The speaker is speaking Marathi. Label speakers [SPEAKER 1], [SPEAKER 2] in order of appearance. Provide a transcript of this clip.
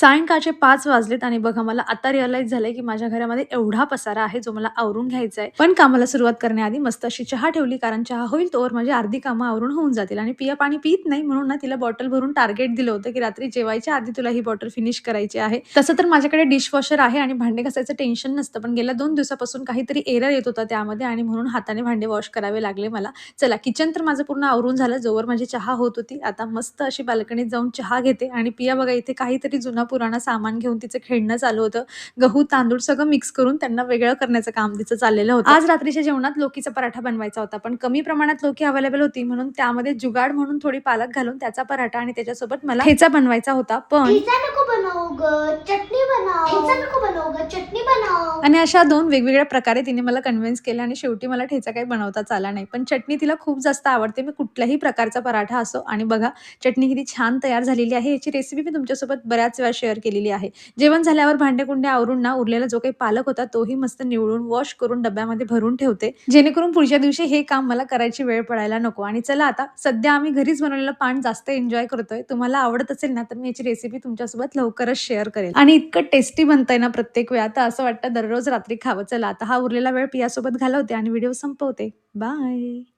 [SPEAKER 1] सायंकाळचे पाच वाजलेत आणि बघा मला आता रिअलाइज झालंय की माझ्या घरामध्ये एवढा पसारा आहे जो मला आवरून घ्यायचा आहे. पण कामाला सुरुवात करण्याआधी मस्त अशी चहा ठेवली कारण चहा होईल तोवर माझी अर्धी कामं आवरून होऊन जातील. आणि पिया पाणी पित नाही म्हणून ना तिला बॉटल भरून टार्गेट दिलं होतं की रात्री जेवायच्या आधी तुला ही बॉटल फिनिश करायची आहे. तसं तर माझ्याकडे डिशवॉशर आहे आणि भांडे घासायचं टेन्शन नसतं पण गेल्या दोन दिवसापासून काहीतरी एरर येत होता त्यामध्ये आणि म्हणून हाताने भांडे वॉश करावे लागले मला. चला किचन तर माझं पूर्ण आवरून झालं जोवर माझी चहा होत होती. आता मस्त अशी बाल्कनीत जाऊन चहा घेते आणि पिया बघा इथे काहीतरी जुना पुराणा सामान घेऊन तिचं खेळणं चालू होतं. गहू तांदूळ सगळं मिक्स करून त्यांना वेगळं करण्याचं काम तिचं चाललेलं होतं. आज रात्रीच्या जेवणात लोकीचा पराठा बनवायचा होता. पण कमी प्रमाणात लोकी अवेलेबल होती म्हणून त्यामध्ये जुगाड म्हणून थोडी पालक घालून त्याचा पराठा आणि त्याच्यासोबत मला ठेचा बनवायचा होता पण
[SPEAKER 2] चटणी बनव ठेचा नको बनवू ग चटणी बनव
[SPEAKER 1] आणि अशा दोन वेगवेगळ्या प्रकारे तिने मला कन्व्हिन्स केलं आणि शेवटी मला ठेचा काही बनवताच आला नाही. पण चटणी तिला खूप जास्त आवडते. मी कुठल्याही प्रकारचा पराठा असो आणि बघा चटणी किती छान तयार झालेली आहे. याची रेसिपी मी तुमच्यासोबत बऱ्याच वेळा शेअर केलेली आहे. जेवण झाल्यावर भांडेकुंडे आवरून ना उरलेला जो काही पालक होता तोही मस्त निवडून वॉश करून डब्यामध्ये भरून ठेवते. जेणेकरून पुढच्या दिवशी हे काम मला करायची वेळ पडायला नको. आणि चला आता सध्या आम्ही घरीच बनवलेलं पान जास्त एन्जॉय करतोय. तुम्हाला आवडत असेल ना तर मी याची रेसिपी तुमच्यासोबत लवकरच शेअर करेल. आणि इतकं टेस्टी बनतंय ना प्रत्येक वेळा तर असं वाटतं दररोज रात्री खावं. चला आता हा उरलेला वेळ पियासोबत घालवते आणि व्हिडिओ संपवते. बाय.